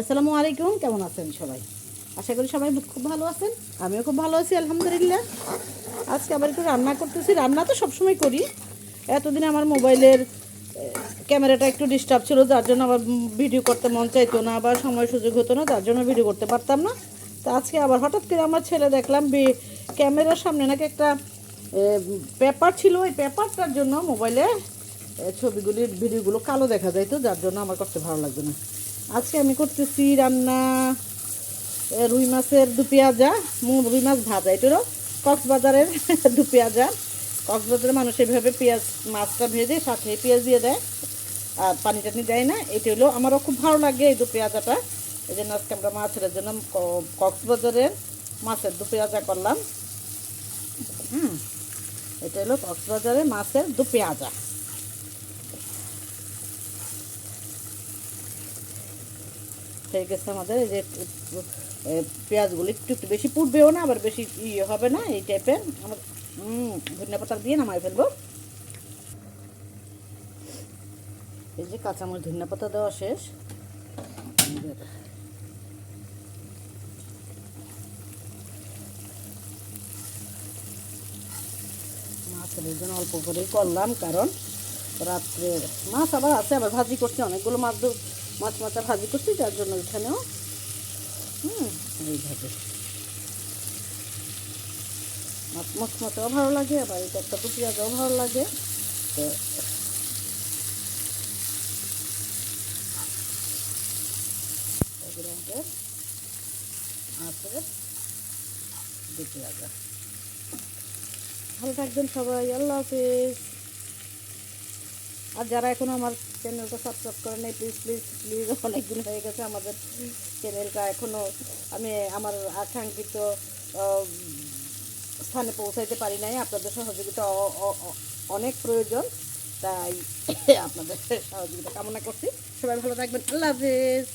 আসসালামু আলাইকুম, কেমন আছেন সবাই? আশা করি সবাই খুব ভালো আছেন, আমিও খুব ভালো আছি, আলহামদুলিল্লাহ। আজকে আবার একটু রান্না করতেছি, রান্না তো সবসময় করি। এতদিন আমার মোবাইলের ক্যামেরাটা একটু ডিস্টার্ব ছিল, যার জন্য আবার ভিডিও করতে মন চাইতো না বা সময় সুযোগ হতো না, যার জন্য ভিডিও করতে পারতাম না। তো আজকে আবার হঠাৎ করে আমার ছেলে দেখলাম ক্যামেরার সামনে নাকি একটা পেপার ছিল। ওই পেপারটার জন্য মোবাইলে ছবিগুলির ভিডিওগুলো কালো দেখা যায় তো, যার জন্য আমার করতে ভালো লাগবে না। আজকে আমি করতেছি রান্না রুই মাছের দু পেঁয়াজা, মু- রুই মাছ ভাজা। এটারও কক্সবাজারের দু পেঁয়াজা। কক্সবাজারের মানুষ এভাবে পেঁয়াজ, মাছটা ভেজে সাথে পেঁয়াজ দিয়ে দেয়, আর পানি টানি দেয় না। এটা হলো আমারও খুব ভালো লাগে এই দু পেঁয়াজাটা। এই জন্য আজকে আমরা মাছের জন্য কক্সবাজারের মাছের দু পেঁয়াজা করলাম। হুম, এটা হলো কক্সবাজারের মাছের দু হয়ে গেছে আমাদের, এই যে পেঁয়াজগুলো একটু একটু বেশি পুটবেও না, আবার বেশি ইয়ে হবে না, এই টাইপের। আমার ধনিয়া পাতা দিয়ে নামাই ফেলব। এই যে কাঁচামরিচ, ধনিয়া পাতা দেওয়া শেষ। মাছের জন্য অল্প করেই করলাম, কারণ রাত্রে মাছ আবার আছে, আবার ভাজি করছি, অনেকগুলো মাছ মাছ মাথা ভাজি করছি, যার জন্য এখানেও হুম, এইভাবে। মাথাও ভালো লাগে, আবার এটা একটা পেঁয়াজও ভালো লাগে। তো ভালো থাকবেন সবাই, আল্লাহ হাফেজ। আর যারা এখনও আমার চ্যানেলটা সাবস্ক্রাইব করে নেই? প্লিজ প্লিজ প্লিজ অনেকদিন হয়ে গেছে আমাদের চ্যানেলটা এখনও আমি আমার আকাঙ্ক্ষিত স্থানে পৌঁছাইতে পারি নাই। আপনাদের সহযোগিতা অনেক প্রয়োজন। তাই আপনাদের সহযোগিতা কামনা করছি। সবাই ভালো থাকবেন। আল্লাহ হাফেজ।